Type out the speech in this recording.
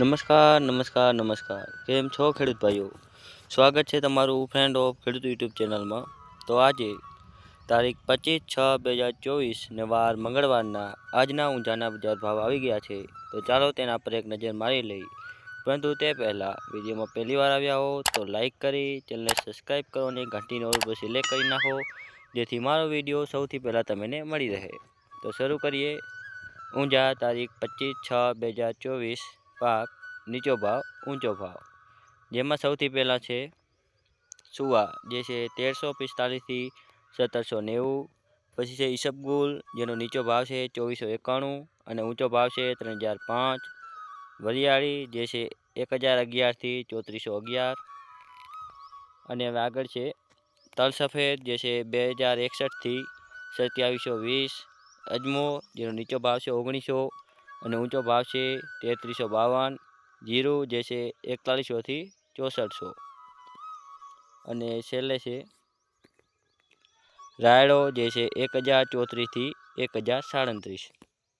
નમસ્કાર નમસ્કાર નમસ્કાર. કેમ છો ખેડૂત ભાઈઓ? સ્વાગત છે તમારું ફ્રેન્ડ ઓફ ખેડૂત યુટ્યુબ ચેનલમાં. તો આજે તારીખ પચીસ છ બે હજાર ચોવીસ ને વાર મંગળવારના આજના ઊંઝાના બજાર ભાવ આવી ગયા છે. તો ચાલો તેના પર એક નજર મારી લઈ. પરંતુ તે પહેલાં વિડીયોમાં પહેલી વાર આવ્યા હો તો લાઇક કરી, ચેનલને સબસ્ક્રાઈબ કરો અને ઘંટીનો ઓલ સિલેક્ટ કરી નાખો, જેથી મારો વીડિયો સૌથી પહેલાં તમને મળી રહે. તો શરૂ કરીએ. ઊંઝા તારીખ પચીસ છ બે હજાર ચોવીસ પાક, નીચો ભાવ, ઊંચો ભાવ. જેમાં સૌથી પહેલાં છે સુવા, જે છે તેરસો પિસ્તાલીસથી સત્તરસો નેવું. પછી છે ઈસબગુલ, જેનો નીચો ભાવ છે ચોવીસો એકાણું અને ઊંચો ભાવ છે ત્રણ હજાર પાંચ. વરિયાળી, જે છે એક હજાર અગિયારથી ચોત્રીસો અગિયાર. અને હવે આગળ છે તલ સફેદ જે છે બે હજાર એકસઠથી સત્યાવીસો વીસ. અજમો, જેનો નીચો ભાવ છે ઓગણીસો. અને ઊંચો ભાવ છે તેત્રીસો બાવન, જીરું જે છે એકતાલીસોથી ચોસઠસો. અને છેલ્લે છે, રાયડો જે છે એક હજાર ચોત્રીસથી એક હજાર સાડત્રીસ.